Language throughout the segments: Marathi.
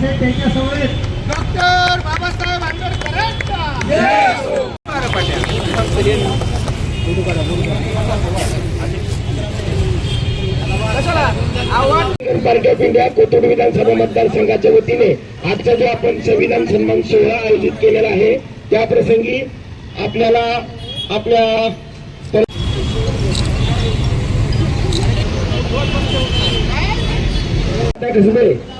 तसेच त्यांच्या doctor Babasaheb of India Kothrud विधानसभा मतदारसंघाच्या वतीने आजचा जो आपण संविधान सन्मान सोहळा आयोजित केलेला आहे त्या प्रसंगी आपल्याला आपल्या कसबे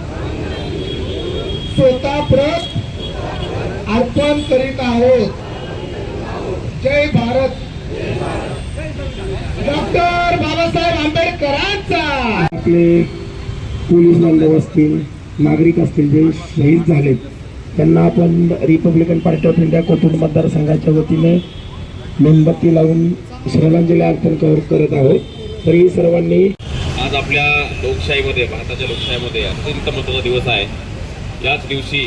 प्रत अर्पण करीत आहोत. जय भारत. डॉक्टर बाबासाहेब आंबेडकरांचा. आपले पोलीस बांधव असतील नागरिक असतील जे शहीद झालेत त्यांना आपण republican party of India Kothrud मतदारसंघाच्या वतीने मेणबत्ती लावून श्रद्धांजली अर्पण कर- करत आहोत. तरी सर्वांनी आज आपल्या लोकशाहीमध्ये भारताच्या लोकशाहीमध्ये अत्यंत महत्त्वाचा दिवस आहे. याच दिवशी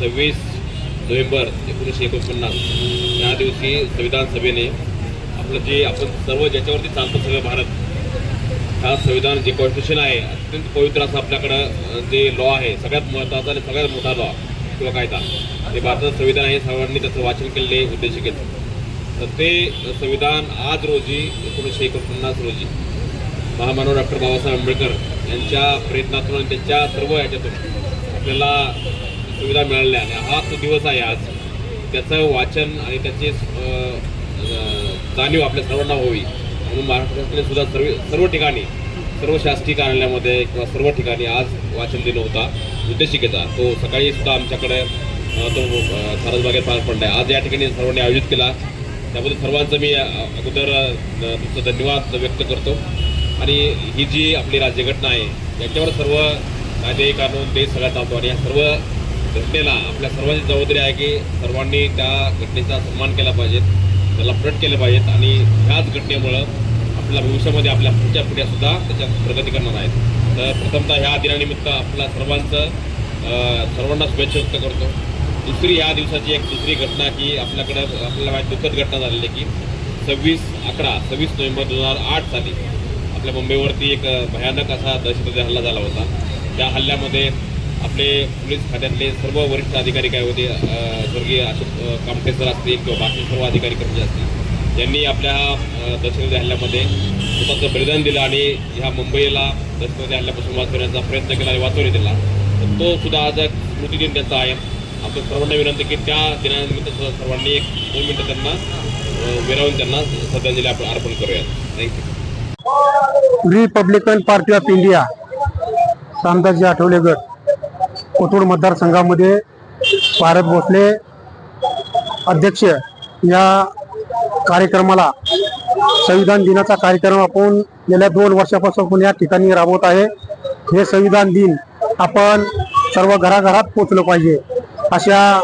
सव्वीस नोव्हेंबर एकोणीसशे एकोणपन्नास या दिवशी संविधान सभेने आपलं जे आपण सर्व ज्याच्यावरती चालतो सगळं भारत हा संविधान जे कॉन्स्टिट्यूशन आहे अत्यंत पवित्र असं आपल्याकडं जे लॉ आहे सगळ्यात महत्त्वाचा आणि सगळ्यात मोठा लॉ किंवा कायदा ते भारताचं संविधान आहे सर्वांनी त्याचं वाचन केलेले केले तर ते संविधान आज रोजी एकोणीसशे एकोणपन्नास रोजी महामानव डॉक्टर बाबासाहेब आंबेडकर यांच्या प्रयत्नातून आणि त्यांच्या सर्व याच्यातून आपल्याला सुविधा मिळाल्या आणि हा तो दिवस आहे आज. त्याचं वाचन आणि त्याची जाणीव आपल्या सर्वांना व्हावी. म्हणून महाराष्ट्रातले सुद्धा सर्व सर्व ठिकाणी सर्व शासकीय कार्यालयामध्ये किंवा सर्व ठिकाणी आज वाचन दिन होता. उद्देशिकेचा. तो सकाळी सुद्धा आमच्याकडे तो सारसबागेत पार पडला आहे आज या ठिकाणी सर्वांनी आयोजित केला. त्याबद्दल सर्वांचं मी अगोदर अ, तुमचं धन्यवाद व्यक्त करतो. आणि ही जी आपली राज्यघटना आहे याच्यावर सर्व कायदे कानून ते सगळ्यात चालतो आणि या सर्व घटनेला आपल्या सर्वांची जबाबदारी आहे की सर्वांनी त्या घटनेचा सन्मान केला पाहिजेत त्याला प्रट केलं पाहिजेत आणि ह्याच घटनेमुळं आपल्या भविष्यामध्ये आपल्या पुढच्या पिढ्यासुद्धा त्याच्यात प्रगती करणार आहेत. तर प्रथमतः ह्या दिनानिमित्त आपल्या सर्वांचं सर्वांना शुभेच्छा व्यक्त करतो. दुसरी या दिवसाची एक दुसरी घटना की आपल्याकडं आपल्याला माहिती दुःखद घटना झालेली आहे की सव्वीस अकरा सव्वीस नोव्हेंबर दोन हजार आठ साली आपल्या मुंबईवरती एक भयानक असा दहशतवादी हल्ला झाला होता. त्या हल्ल्यामध्ये आपले पोलीस खात्यातले सर्व वरिष्ठ अधिकारी काय होते स्वर्गीय अशोक कामटे सर असतील किंवा बाकी सर्व अधिकारी कर्मचारी असतील त्यांनी आपल्या ह्या दहशतवादी हल्ल्यामध्ये स्वतःचं बलिदान दिलं आणि ह्या मुंबईला दहशतवादी हल्ल्यापासून वाचवण्याचा प्रयत्न केला आणि वाचवण्यात दिला. तर तो सुद्धा आज एक स्मृतिदिन त्यांचा आहे. आपण सर्वांना विनंती की त्या दिनानिमित्त सर्वांनी एक दोन मिनटं त्यांना विरावून त्यांना श्रद्धांजली आपण अर्पण करूयात. Thank you republican party of India. Ramdasji Athawale गट. कोथरूड मतदारसंघामध्ये भारत भोसले अध्यक्ष या कार्यक्रमाला संविधान दिनाचा कार्यक्रम आपण गेल्या दोन वर्षापासून आपण या ठिकाणी राबवत आहे. हे संविधान दिन आपण सर्व घराघरात पोचलं पाहिजे. अशा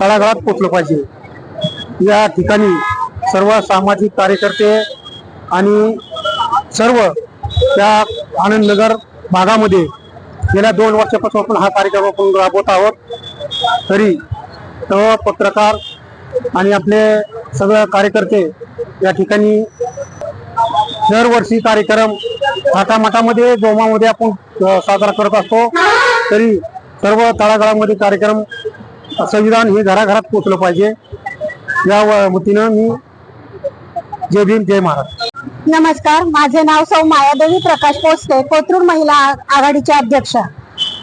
तळागाळात पोचलं पाहिजे. या ठिकाणी सर्व सामाजिक कार्यकर्ते आणि सर्व त्या आनंदनगर भागामध्ये गेल्या दोन वर्षापासून आपण हा कार्यक्रम आपण राबवत आहोत. तरी सर्व पत्रकार आणि आपले सगळे कार्यकर्ते या ठिकाणी दरवर्षी कार्यक्रम थाटामाटामध्ये जोमामध्ये आपण साजरा करत असतो. तरी सर्व तळागाळामध्ये कार्यक्रम संविधान हे घराघरात पोचलं पाहिजे. या वतीनं मी जय भीम जय महाराज नमस्कार माझे नाव सौ मायादेवी प्रकाश पोस्टे कोथरूड महिला आघाडीचे अध्यक्ष.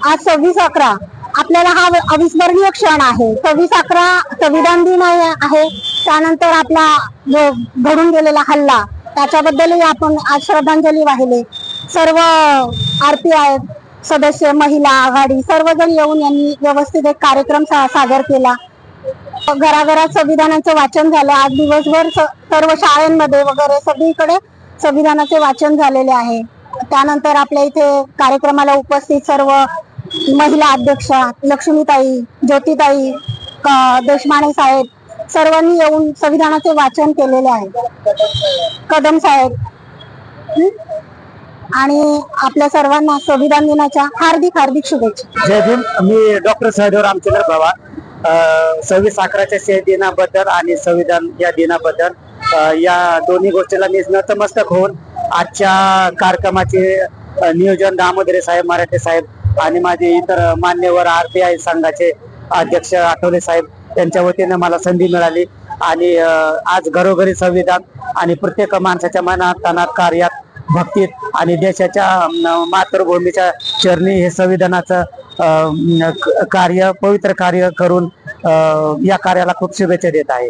आज सव्वीस अकरा. आपल्याला हा अविस्मरणीय क्षण आहे. सव्वीस अकरा संविधान दिन आहे त्यानंतर आपला घडून गेलेला हल्ला. त्याच्याबद्दलही आपण आज श्रद्धांजली वाहिली. सर्व आर पी आय सदस्य महिला आघाडी सर्वजण येऊन यांनी व्यवस्थित एक कार्यक्रम सा- सादर केला. घराघरात संविधानाचं वाचन झालं. आज दिवसभर स- सर्व शाळांमध्ये वगैरे सगळीकडे संविधानाचे वाचन झालेले आहे. त्यानंतर आपल्या इथे कार्यक्रमाला उपस्थित सर्व महिला अध्यक्षा लक्ष्मीताई ज्योतिताई देशमाने साहेब सर्वांनी येऊन संविधानाचे वाचन केलेले आहे. कदम साहेब. आणि आपल्या सर्वांना संविधान दिनाच्या हार्दिक हार्दिक शुभेच्छा. जय भीम. मी डॉक्टर सहदेव रामचंद्र पवार सव्वीस अकराच्या दिनाबद्दल आणि संविधान या दिनाबद्दल या दोन्ही गोष्टीला मी नतमस्तक होऊन आजच्या कार्यक्रमाचे नियोजन दामोदरे साहेब मराठे साहेब आणि माझे इतर मान्यवर आर पी आय संघाचे अध्यक्ष आठवले साहेब यांच्या वतीने मला संधी मिळाली. आणि आज घरोघरी संविधान आणि प्रत्येक माणसाच्या मनात तनात कार्यात भक्तीत आणि देशाच्या मातृभूमीच्या चरणी हे संविधानाचं कार्य पवित्र कार्य करून या कार्याला खूप शुभेच्छा देत आहे.